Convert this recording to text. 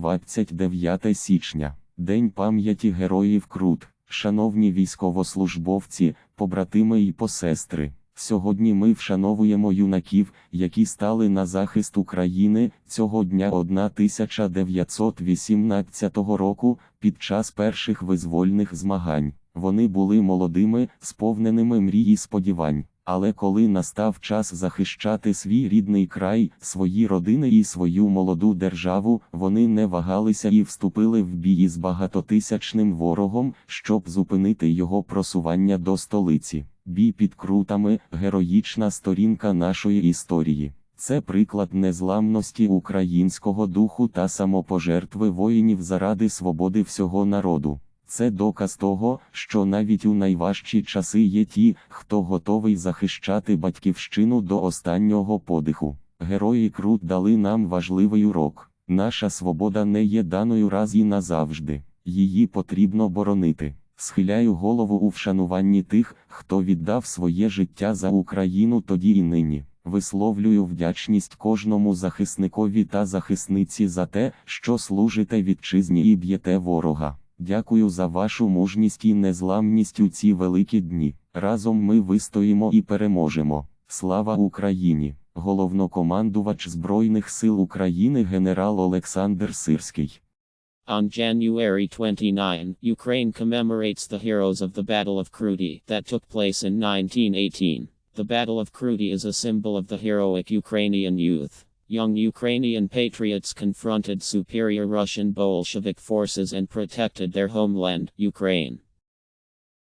29 січня, День пам'яті героїв Крут. Шановні військовослужбовці, побратими і посестри. Сьогодні ми вшановуємо юнаків, які стали на захист України цього дня 1918 року під час перших визвольних змагань. Вони були молодими, сповненими мрій і сподівань. Але коли настав час захищати свій рідний край, свої родини і свою молоду державу, вони не вагалися і вступили в бій із багатотисячним ворогом, щоб зупинити його просування до столиці. Бій під крутами героїчна сторінка нашої історії. Це приклад незламності українського духу та самопожертви воїнів заради свободи всього народу. Це доказ того, що навіть у найважчі часи є ті, хто готовий захищати батьківщину до останнього подиху. Герої Крут дали нам важливий урок. Наша свобода не є даною раз і назавжди. Її потрібно боронити. Схиляю голову у вшануванні тих, хто віддав своє життя за Україну тоді і нині. Висловлюю вдячність кожному захисникові та захисниці за те, що служите вітчизні і б'єте ворога. Дякую за вашу мужність і незламність у ці великі дні. Разом ми вистоїмо і переможемо. Слава Україні! Головнокомандувач Збройних сил України генерал Олександр Сирський. On January 29, Ukraine commemorates the heroes of the Battle of Kruty that took place in 1918. The Battle of Kruty is a symbol of the heroic Ukrainian youth. Young Ukrainian patriots confronted superior Russian Bolshevik forces and protected their homeland, Ukraine.